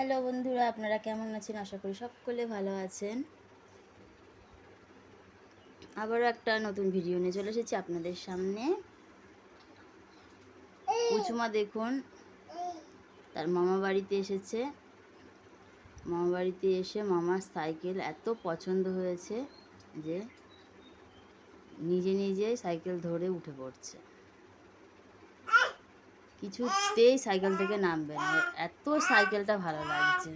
Hello বন্ধুরা, আপনারা কেমন আছেন? আশা করি সকলে ভালো আছেন। আবারও একটা নতুন ভিডিও নিয়ে চলে এসেছি আপনাদের সামনে। পুচুমা দেখুন, তার মামা বাড়িতে এসেছে। মামা বাড়িতে এসে মামার সাইকেল এত পছন্দ হয়েছে যে নিজে নিজে সাইকেল ধরে উঠে পড়ছে। কিছুতেই সাইকেল থেকে নামবে না। এত সাইকেলটা ভালো লাগছে।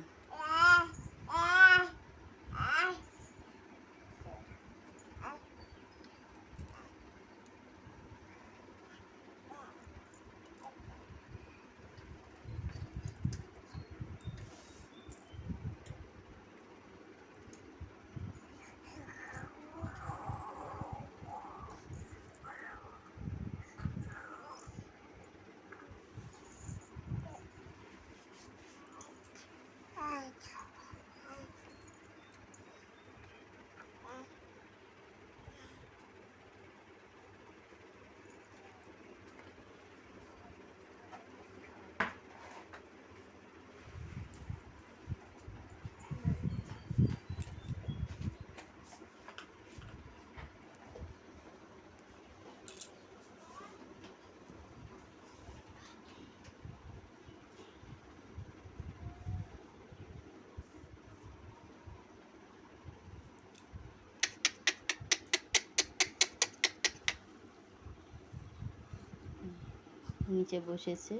নিচে বসেছে।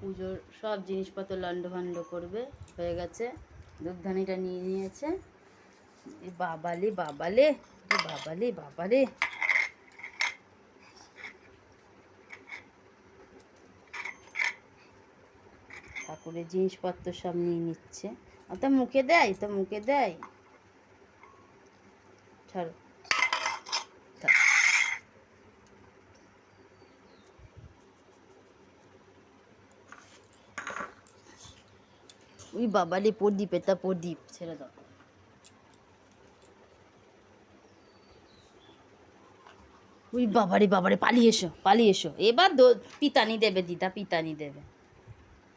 পুজোর সব জিনিসপত্র লন্ডভন্ড করবে, হয়ে গেছে। দুধদানিটা নিয়ে নিয়েছে। বাবালে বাবালে বাবালে বাবালে। ঠাকুরের জিনিসপত্র সব নিয়ে নিচ্ছে। ও তো মুখে দেয়, তো মুখে দেয়। ছাড়ো। ওই বাবা রে প্রদীপ, এটা প্রদীপ, ছেড়ে দাও। ওই বাবারে বাবারে, পালিয়ে এসো পালিয়ে এসো। এবার পিতানি দেবে, দিদা, পিতানি দেবে।